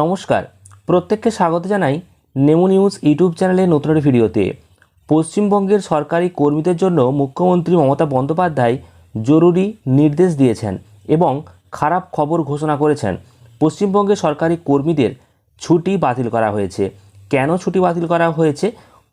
নমস্কার। প্রত্যেককে স্বাগত জানাই নেমো নিউজ ইউটিউব চ্যানেলে নতুন একটি ভিডিওতে। পশ্চিমবঙ্গের সরকারি কর্মীদের জন্য মুখ্যমন্ত্রী মমতা বন্দ্যোপাধ্যায় জরুরি নির্দেশ দিয়েছেন এবং খারাপ খবর ঘোষণা করেছেন। পশ্চিমবঙ্গের সরকারি কর্মীদের ছুটি বাতিল করা হয়েছে। কেন ছুটি বাতিল করা হয়েছে?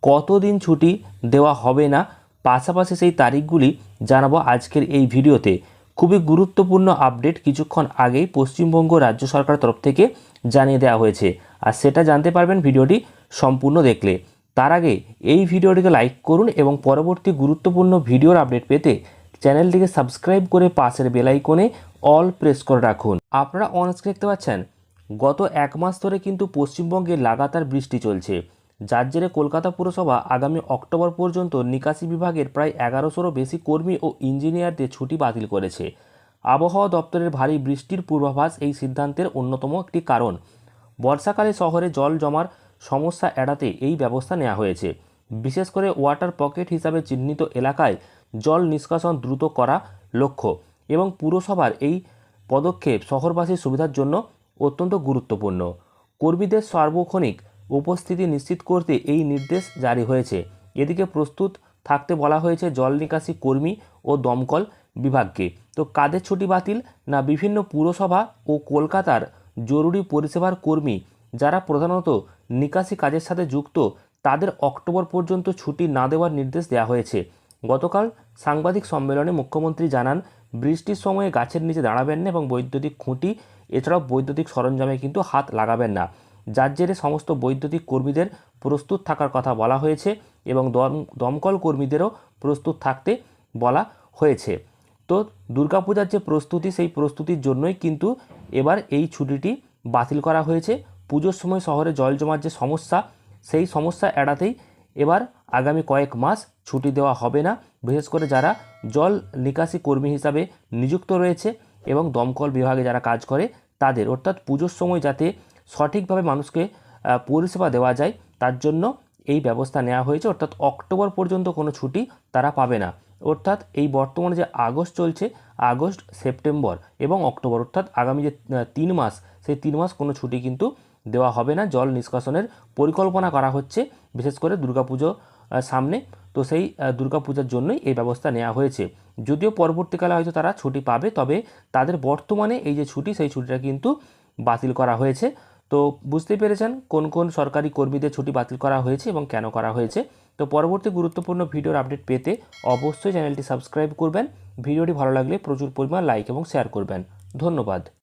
কতদিন ছুটি দেওয়া হবে না? পাশাপাশি সেই তারিখগুলি জানাব আজকের এই ভিডিওতে। খুবই গুরুত্বপূর্ণ আপডেট কিছুক্ষণ আগেই পশ্চিমবঙ্গ রাজ্য সরকারের তরফ থেকে জানিয়ে দেওয়া হয়েছে। আর সেটা জানতে পারবেন ভিডিওটি সম্পূর্ণ দেখলে। তার আগে এই ভিডিওটিকে লাইক করুন এবং পরবর্তী গুরুত্বপূর্ণ ভিডিওর আপডেট পেতে চ্যানেলটিকে সাবস্ক্রাইব করে পাশের বেলাইকনে অল প্রেস করে রাখুন। আপনারা অনস্ক্রিন দেখতে পাচ্ছেন, গত এক মাস ধরে কিন্তু পশ্চিমবঙ্গে লাগাতার বৃষ্টি চলছে। যার জেরে কলকাতা পুরসভা আগামী অক্টোবর পর্যন্ত নিকাশি বিভাগের প্রায় এগারোশোরও বেশি কর্মী ও ইঞ্জিনিয়ারদের ছুটি বাতিল করেছে। আবহাওয়া দপ্তরের ভারী বৃষ্টির পূর্বাভাস এই সিদ্ধান্তের অন্যতম একটি কারণ। বর্ষাকালে শহরে জল জমার সমস্যা এড়াতে এই ব্যবস্থা নেওয়া হয়েছে। বিশেষ করে ওয়াটার পকেট হিসাবে চিহ্নিত এলাকায় জল নিষ্কাশন দ্রুত করা লক্ষ্য এবং পুরসভার এই পদক্ষেপ শহরবাসীর সুবিধার জন্য অত্যন্ত গুরুত্বপূর্ণ। কর্মীদের সার্বক্ষণিক উপস্থিতি নিশ্চিত করতে এই নির্দেশ জারি হয়েছে। এদিকে প্রস্তুত থাকতে বলা হয়েছে জল নিকাশি কর্মী ও দমকল বিভাগকে। তো কাদের ছুটি বাতিল না বিভিন্ন পুরসভা ও কলকাতার জরুরি পরিষেবার কর্মী যারা প্রধানত নিকাশি কাজের সাথে যুক্ত, তাদের অক্টোবর পর্যন্ত ছুটি না দেওয়ার নির্দেশ দেওয়া হয়েছে। গতকাল সাংবাদিক সম্মেলনে মুখ্যমন্ত্রী জানান, বৃষ্টির সময়ে গাছের নিচে দাঁড়াবেন না এবং বৈদ্যুতিক খুঁটি, এছাড়াও বৈদ্যুতিক সরঞ্জামে কিন্তু হাত লাগাবেন না। যার জেরে সমস্ত বৈদ্যুতিক কর্মীদের প্রস্তুত থাকার কথা বলা হয়েছে এবং দম, দমকল কর্মীদেরও প্রস্তুত থাকতে বলা হয়েছে। তো দুর্গাপূজার যে প্রস্তুতি, সেই প্রস্তুতির জন্যই কিন্তু এবার এই ছুটিটি বাতিল করা হয়েছে। পুজোর সময় শহরে জল জমার যে সমস্যা, সেই সমস্যা এড়াতেই এবার আগামী কয়েক মাস ছুটি দেওয়া হবে না। বিশেষ করে যারা জল নিকাশি কর্মী হিসাবে নিযুক্ত রয়েছে এবং দমকল বিভাগে যারা কাজ করে, তাদের অর্থাৎ পুজোর সময় যাতে সঠিকভাবে মানুষকে পরিষেবা দেওয়া যায়, তার জন্য এই ব্যবস্থা নেওয়া হয়েছে। অর্থাৎ অক্টোবর পর্যন্ত কোনো ছুটি তারা পাবে না। অর্থাৎ এই বর্তমানে যে আগস্ট চলছে, আগস্ট, সেপ্টেম্বর এবং অক্টোবর, অর্থাৎ আগামী যে তিন মাস, সেই তিন মাস কোনো ছুটি কিন্তু দেওয়া হবে না। জল নিষ্কাশনের পরিকল্পনা করা হচ্ছে, বিশেষ করে দুর্গাপুজো সামনে। তো সেই দুর্গাপূজার জন্যই এই ব্যবস্থা নেওয়া হয়েছে। যদিও পরবর্তীকালে হয়তো তারা ছুটি পাবে, তবে তাদের বর্তমানে এই যে ছুটি, সেই ছুটিটা কিন্তু বাতিল করা হয়েছে। তো বুঝতেই পেরেছেন কোন কোন সরকারি কর্মীদের ছুটি বাতিল করা হয়েছে এবং কেন করা হয়েছে। তো পরবর্তী গুরুত্বপূর্ণ ভিডিওর আপডেট পেতে অবশ্যই চ্যানেলটি সাবস্ক্রাইব করবেন। ভিডিওটি ভালো লাগলে প্রচুর পরিমাণ লাইক এবং শেয়ার করবেন। ধন্যবাদ।